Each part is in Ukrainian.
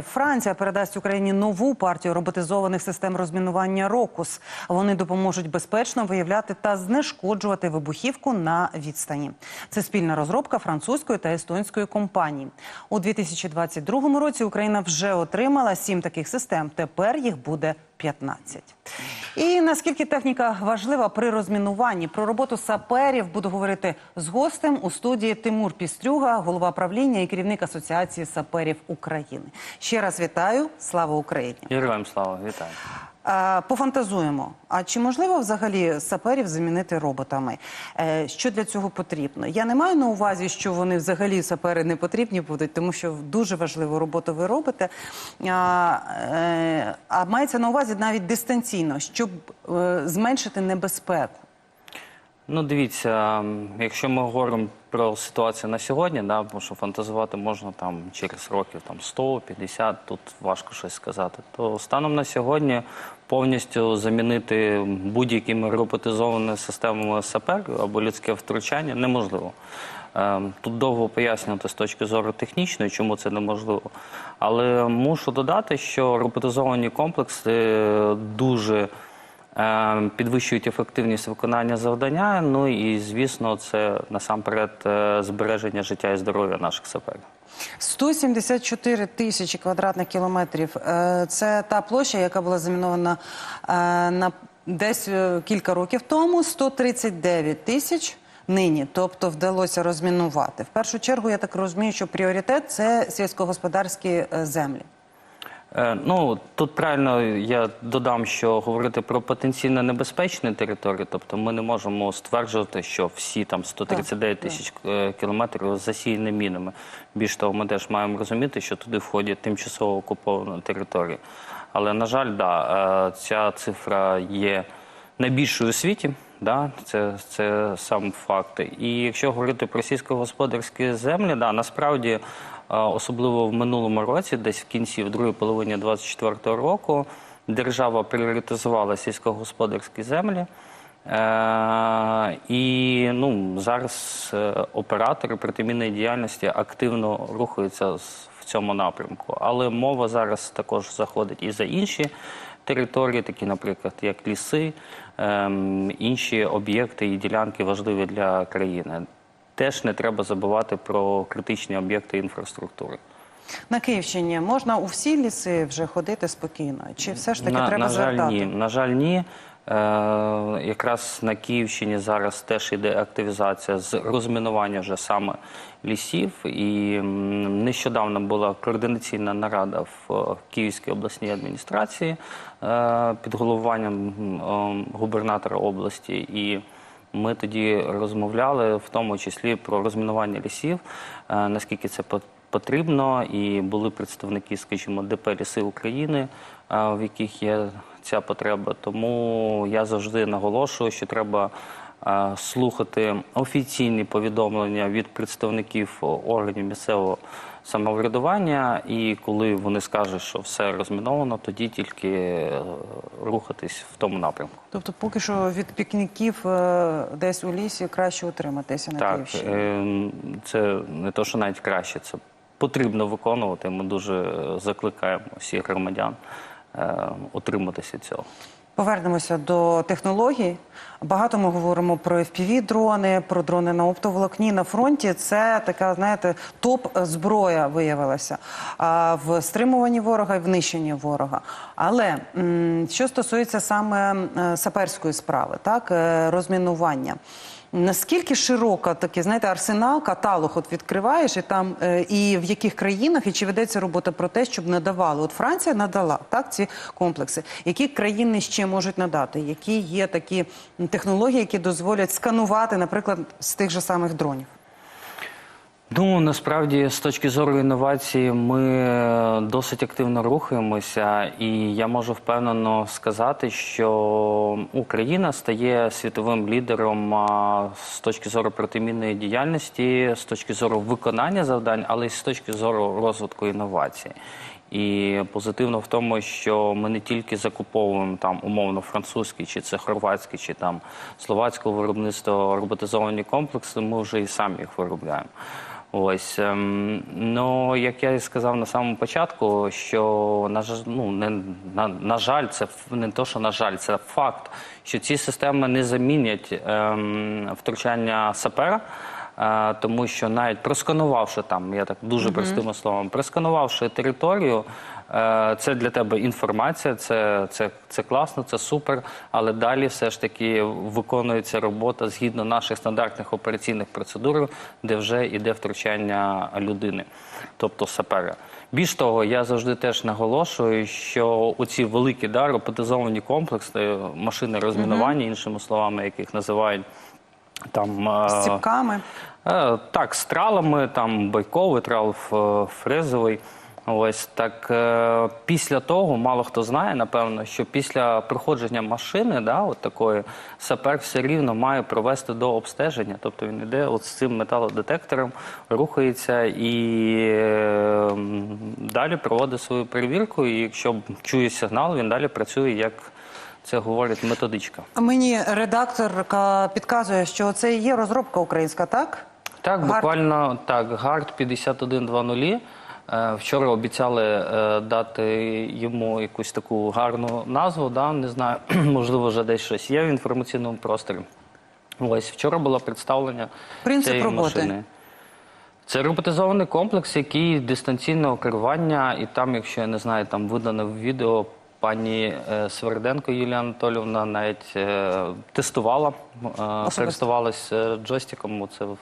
Франція передасть Україні нову партію роботизованих систем розмінування «Рокус». Вони допоможуть безпечно виявляти та знешкоджувати вибухівку на відстані. Це спільна розробка французької та естонської компаній. У 2022 році Україна вже отримала сім таких систем. Тепер їх буде 15. І наскільки техніка важлива при розмінуванні, про роботу саперів буду говорити з гостем у студії Тимур Пістрюга, голова правління і керівник Асоціації саперів України. Ще раз вітаю. Слава Україні! Героям слава, вітаю. Е, Пофантазуємо. А чи можливо взагалі саперів замінити роботами? Е, Що для цього потрібно? Я не маю на увазі, що вони взагалі сапери не потрібні будуть, тому що дуже важливу роботу ви робите. А, е, а мається на увазі навіть дистанційно, щоб зменшити небезпеку. Ну, дивіться, якщо ми говоримо про ситуацію на сьогодні, да, тому що фантазувати можна там через років там 100, 50, тут важко щось сказати. То станом на сьогодні повністю замінити будь-якими роботизованими системами саперів або людське втручання неможливо. Ем, Тут довго пояснювати з точки зору технічної, чому це неможливо. Але мушу додати, що роботизовані комплекси дуже е, підвищують ефективність виконання завдання. Ну і звісно, це насамперед е, збереження життя і здоров'я наших саперів. 174 тисячі квадратних кілометрів. Е, Це та площа, яка була замінована е, на десь е, кілька років тому. 139 тисяч нині. Тобто вдалося розмінувати. В першу чергу, я так розумію, що пріоритет це сільськогосподарські е, землі. Е, Ну тут правильно я додам, що говорити про потенційно небезпечні території, тобто ми не можемо стверджувати, що всі там 139 тисяч е, кілометрів засіяні мінами. Більш того, ми теж маємо розуміти, що туди входять тимчасово окуповані території. Але на жаль, да, е, ця цифра є найбільшою у світі. Да, це, це сам факт. І якщо говорити про сільськогосподарські землі, да, насправді, особливо в минулому році, десь в кінці, в другій половині 2024 року, держава пріоритизувала сільськогосподарські землі. Е, і ну, зараз е, оператори протимінної діяльності активно рухаються в цьому напрямку. Але мова зараз також заходить і за інші території, такі, наприклад, як ліси, ем, інші об'єкти і ділянки важливі для країни. Теж не треба забувати про критичні об'єкти інфраструктури. На Київщині можна у всі ліси вже ходити спокійно? Чи все ж таки на, треба на жаль, звертати? ні. На жаль, ні. Е, якраз на Київщині зараз теж йде активізація з розмінування вже саме лісів. І нещодавно була координаційна нарада в е, Київській обласній адміністрації е, під головуванням е, губернатора області. І ми тоді розмовляли в тому числі про розмінування лісів, е, наскільки це по- потрібно, і були представники, скажімо, ДП Ліси України, е, в яких є ця потреба. Тому я завжди наголошую, що треба слухати офіційні повідомлення від представників органів місцевого самоврядування, і коли вони скажуть, що все розміновано, тоді тільки е, рухатись в тому напрямку. Тобто, поки що від пікніків е, десь у лісі краще утриматися на Так, Київщині. е, це не то, що навіть краще, це потрібно виконувати. Ми дуже закликаємо всіх громадян е, утриматися цього. Повернемося до технологій. Багато ми говоримо про FPV-дрони, про дрони на оптоволокні. На фронті це така, знаєте, топ-зброя виявилася в стримуванні ворога і в нищенні ворога. Але що стосується саме е, саперської справи, так, е, розмінування. Наскільки широка такий, знаєте, арсенал, каталог от відкриваєш, і там е, і в яких країнах, і чи ведеться робота про те, щоб надавали? От Франція надала так ці комплекси. Які країни ще можуть надати? Які є такі технології, які дозволять сканувати, наприклад, з тих же самих дронів? Ну насправді, з точки зору інновації, ми е, досить активно рухаємося, і я можу впевнено сказати, що Україна стає світовим лідером з точки зору протимінної діяльності, з точки зору виконання завдань, але й з точки зору розвитку інновацій. І позитивно в тому, що ми не тільки закуповуємо там умовно французький, чи це хорватський, чи там словацького виробництва роботизовані комплекси, ми вже і самі їх виробляємо. Ось ем, ну як я і сказав на самому початку, що на жаль, ну не на, на жаль, це не то, що на жаль, це факт, що ці системи не замінять ем, втручання сапера. Е, тому що навіть просканувавши там, я так дуже простими словами, просканувавши територію, це для тебе інформація, це, це, це класно, це супер. Але далі все ж таки виконується робота згідно наших стандартних операційних процедур, де вже йде втручання людини, тобто сапера. Більш того, я завжди теж наголошую, що оці великі да, роботизовані комплекси, машини розмінування, іншими словами, яких називають там е, З ціпками. Е, Так, з тралами, там байковий трал, фрезовий. Ось так е, після того, мало хто знає, напевно, що після проходження машини, да, от такої, сапер все рівно має провести до обстеження. Тобто він йде от з цим металодетектором, рухається і е, далі проводить свою перевірку. І якщо чує сигнал, він далі працює як це говорить методичка. Мені редакторка підказує, що це і є розробка українська, так? Так, Гард. буквально так. Гард 5120. Е, Вчора обіцяли е, дати йому якусь таку гарну назву. Да? Не знаю, можливо, вже десь щось є в інформаційному просторі. Ось вчора було представлення Принцип цієї роботи. машини. Це роботизований комплекс, який дистанційного керування, і там, якщо я не знаю, там видано відео. Пані е, Сверденко Юлія Анатолівна навіть е, тестувала, е, користувалась джойстиком. Оце в-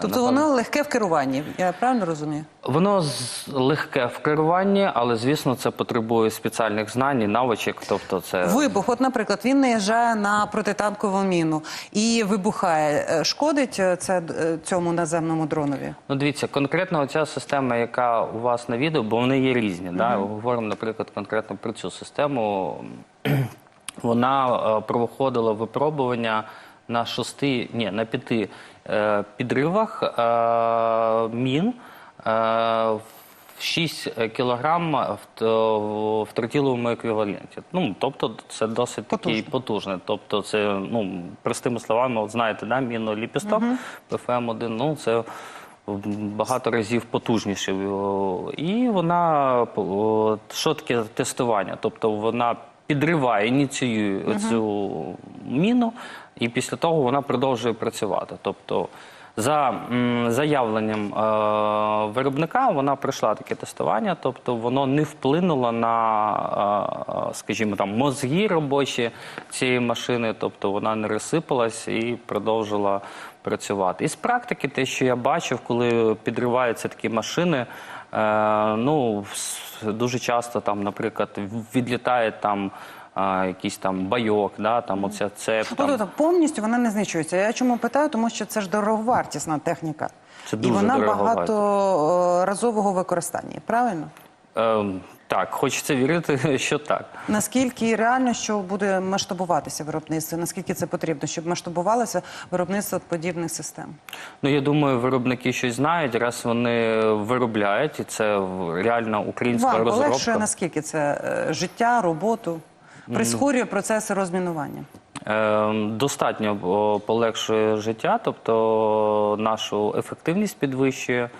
Тобто воно легке в керуванні. Я правильно розумію? Воно легке в керуванні, але звісно, це потребує спеціальних знань і навичок. Тобто, це Вибух, от, наприклад, він наїжджає на протитанкову міну і вибухає. Е, Шкодить е, це е, цьому наземному дронові? ну дивіться, конкретно оця система, яка у вас на відео, бо вони є різні. Да? Говоримо, наприклад, конкретно про цю систему. Вона проходила випробування на шести, ні, на п'яти підривах е, мін. Е, в 6 кілограм в, тротіловому еквіваленті. Ну, тобто це досить такий потужний. Тобто це, ну, простими словами, от знаєте, да, міноліпісток ПФМ-1, ну, це багато разів потужніше. І вона, що таке тестування? Тобто вона підриває, ініціює цю міну, і після того вона продовжує працювати. Тобто, за заявленням е, виробника вона пройшла таке тестування, тобто воно не вплинуло на, е, скажімо, там мозги робочі цієї машини, тобто вона не розсипалась і продовжила працювати. І з практики, те, що я бачив, коли підриваються такі машини, е, ну дуже часто там, наприклад, відлітає там. а, якийсь там байок, да, там оця це Там. тобто повністю вона не знищується. Я чому питаю? Тому що це ж дороговартісна техніка. Це дуже і вона багаторазового використання. Правильно? Е, так, хочеться вірити, що так. Наскільки реально, що буде масштабуватися виробництво? Наскільки це потрібно, щоб масштабувалося виробництво подібних систем? Ну, я думаю, виробники щось знають, раз вони виробляють, і це реально українська Вам розробка. полегшує наскільки це е, життя, роботу, прискорює процеси розмінування? Е, Достатньо полегшує життя, тобто нашу ефективність підвищує.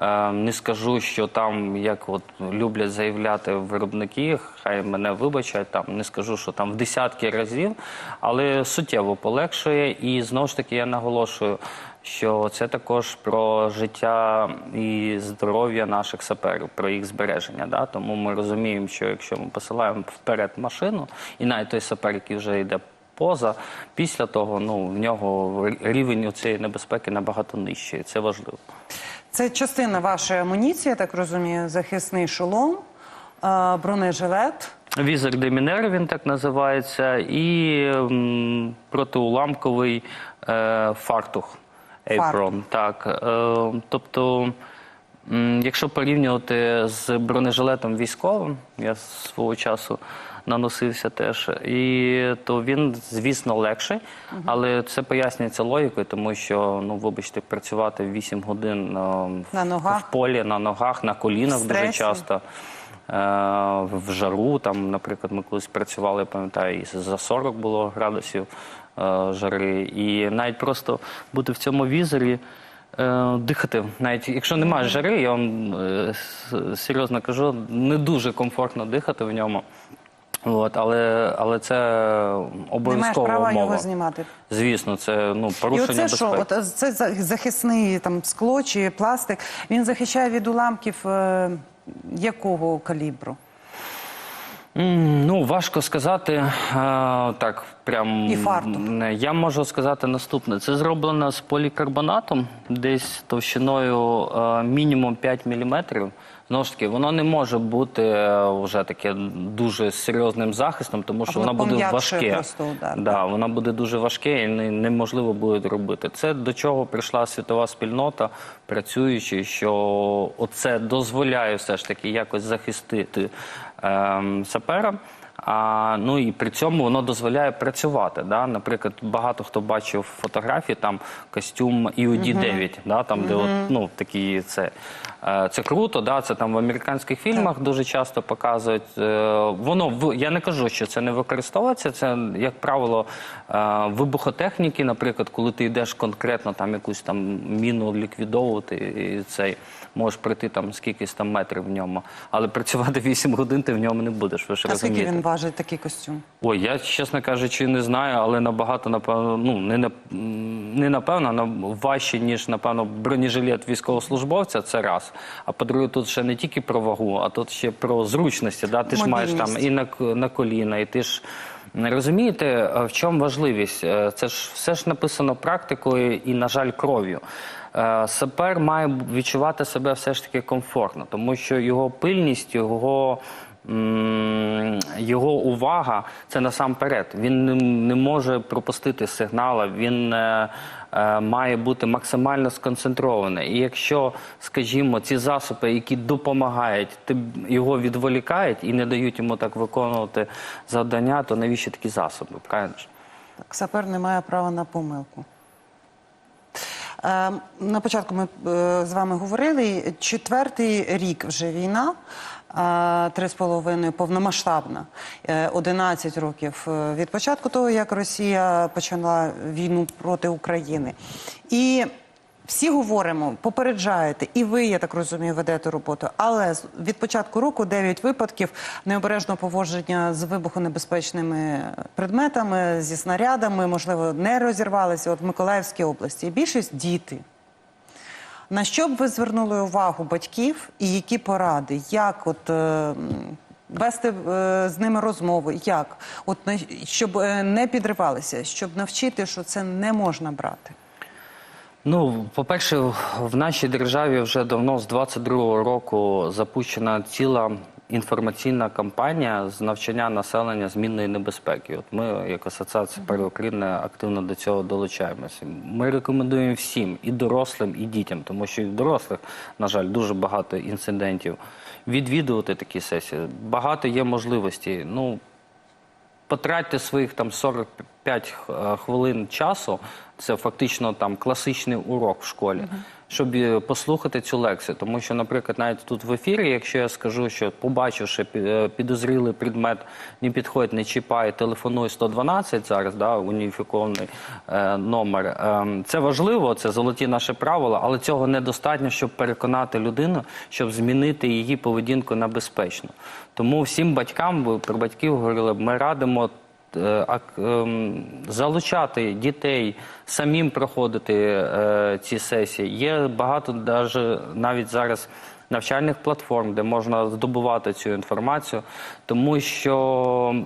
Е, Не скажу, що там, як от люблять заявляти виробники, хай мене вибачать, там не скажу, що там в десятки разів, але суттєво полегшує. І знову ж таки я наголошую, що це також про життя і здоров'я наших саперів, про їх збереження. Да? Тому ми розуміємо, що якщо ми посилаємо вперед машину, і навіть той сапер, який вже йде поза, після того ну, в нього рівень цієї небезпеки набагато нижчий. Це важливо. Це частина вашої амуніції, я так розумію, захисний шолом, е, бронежилет. Візер Демінер він так називається, і м, протиуламковий е, фартух. Apron. Так. Е, тобто, м, якщо порівнювати з бронежилетом військовим, я свого часу наносився теж, і то він, звісно, легший, але це пояснюється логікою, тому що, ну, вибачте, працювати 8 годин е, в- На ногах. в полі, на ногах, на колінах дуже часто. Е, в жару, там, наприклад, ми колись працювали, пам'ятаю, і за 40 було градусів е, жари. І навіть просто бути в цьому візорі, Е, дихати, навіть якщо немає жари, я вам е, серйозно кажу, не дуже комфортно дихати в ньому. От, але, але це Не маєш права умова. його знімати. Звісно, це ну, І порушення оце що? От це захисний там скло чи пластик. Він захищає від уламків е, якого калібру? М, Ну, важко сказати. е, так, прям І фартук. не. Я можу сказати наступне: це зроблено з полікарбонатом, десь товщиною е, мінімум 5 мм. Знову ж таки, воно не може бути е, вже таке дуже серйозним захистом, тому що воно буде важке. просто удар, Да, воно буде дуже важке і не- неможливо буде робити. Це до чого прийшла світова спільнота, працюючи, що оце дозволяє все ж таки якось захистити ем, сапера. А, ну і при цьому воно дозволяє працювати. Да? Наприклад, багато хто бачив фотографії, там костюм IOD-9, да? там, де от, ну, такі це. Е, Це круто, да? це там в американських фільмах дуже часто показують. Е, Воно я не кажу, що це не використовується. Це, як правило, е, вибухотехніки, наприклад, коли ти йдеш конкретно там якусь там міну ліквідовувати, і цей можеш пройти там скількись там метрів в ньому, але працювати 8 годин ти в ньому не будеш. Ви ж розумієте. Важить такий костюм? Ой, я чесно кажучи, не знаю, але набагато напевно, ну не на не напевно, а важче, ніж напевно бронежилет військовослужбовця. Це раз. А по-друге, тут ще не тільки про вагу, а тут ще про зручності. Да? Ти ж маєш там і на, на коліна, і ти ж. Розумієте, в чому важливість? Е, Це ж все ж написано практикою і, на жаль, кров'ю. Е, Сапер має відчувати себе все ж таки комфортно, тому що його пильність, його, його увага це насамперед. Він не, може пропустити сигнала, він е, е, має бути максимально сконцентрований. І якщо, скажімо, ці засоби, які допомагають, його відволікають і не дають йому так виконувати завдання, то навіщо такі засоби? Правильно? Так, сапер не має права на помилку. Е, на початку ми е, з вами говорили. Четвертий рік вже війна, три з половиною повномасштабна, е, 11 років е, від початку того, як Росія почала війну проти України. І всі говоримо, попереджаєте, і ви, я так розумію, ведете роботу. Але від початку року 9 випадків необережного поводження з вибухонебезпечними предметами, зі снарядами, можливо, не розірвалися. От в Миколаївській області. Більшість діти. На що б ви звернули увагу батьків і які поради? Як от е, вести е, з ними розмови? Як? От на- щоб е, не підривалися, щоб навчити, що це не можна брати? Ну, по-перше, в нашій державі вже давно з 22-го року запущена ціла інформаційна кампанія з навчання населення змінної небезпеки. От ми, як асоціація «Пер України, активно до цього долучаємося. Ми рекомендуємо всім, і дорослим, і дітям, тому що і в дорослих, на жаль, дуже багато інцидентів. Відвідувати такі сесії. Багато є можливостей. Ну, потратьте своїх там 45 х- хвилин часу, це фактично там класичний урок в школі, щоб е, послухати цю лекцію. Тому що, наприклад, навіть тут в ефірі, якщо я скажу, що побачивши е, підозрілий предмет, не підходь, не чіпай, телефонуй 112 зараз, да, уніфікований е, номер. Е, це важливо, це золоті наші правила, але цього недостатньо, щоб переконати людину, щоб змінити її поведінку на безпечну. Тому всім батькам, про батьків говорили, ми радимо залучати дітей, самим проходити е, ці сесії. Є багато навіть зараз навчальних платформ, де можна здобувати цю інформацію, тому що.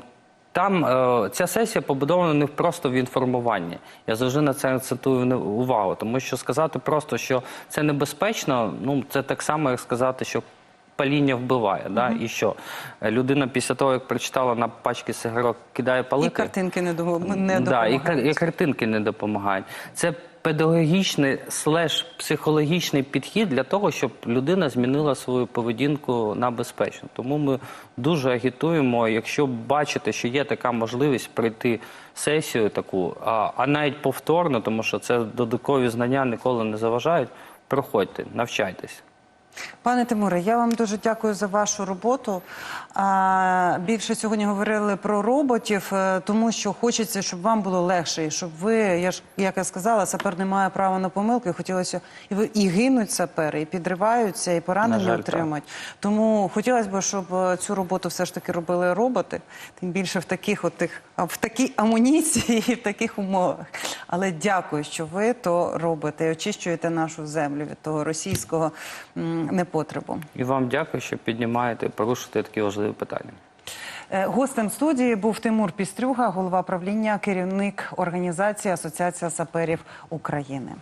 Там е, ця сесія побудована не просто в інформуванні. Я завжди на це акцентую увагу, тому що сказати просто, що це небезпечно, ну це так само, як сказати, що паління вбиває. Да? І що людина після того, як прочитала на пачки сигарок, кидає палити. І картинки не, до, не да, і, допомагають. кар- і картинки не допомагають. Це педагогічний слеш психологічний підхід для того, щоб людина змінила свою поведінку на безпечну. Тому ми дуже агітуємо, якщо бачите, що є така можливість пройти сесію таку, а, а навіть повторно, тому що це додаткові знання ніколи не заважають. Проходьте, навчайтесь. Пане Тимуре, я вам дуже дякую за вашу роботу. Більше сьогодні говорили про роботів, е, тому що хочеться, щоб вам було легше, і щоб ви, я ж як я сказала, сапер не має права на помилки. Хотілося і ви і гинуть сапери, і підриваються, і На поранення отримують. Тому хотілося б, щоб е, цю роботу все ж таки робили роботи, тим більше в таких от тих, в такій амуніції і в таких умовах. Але дякую, що ви то робите і очищуєте нашу землю від того російського м, непотребу. І вам дякую, що піднімаєте, порушуєте такі важливі питання. Е, Гостем студії був Тимур Пістрюга, голова правління, керівник організації Асоціація саперів України.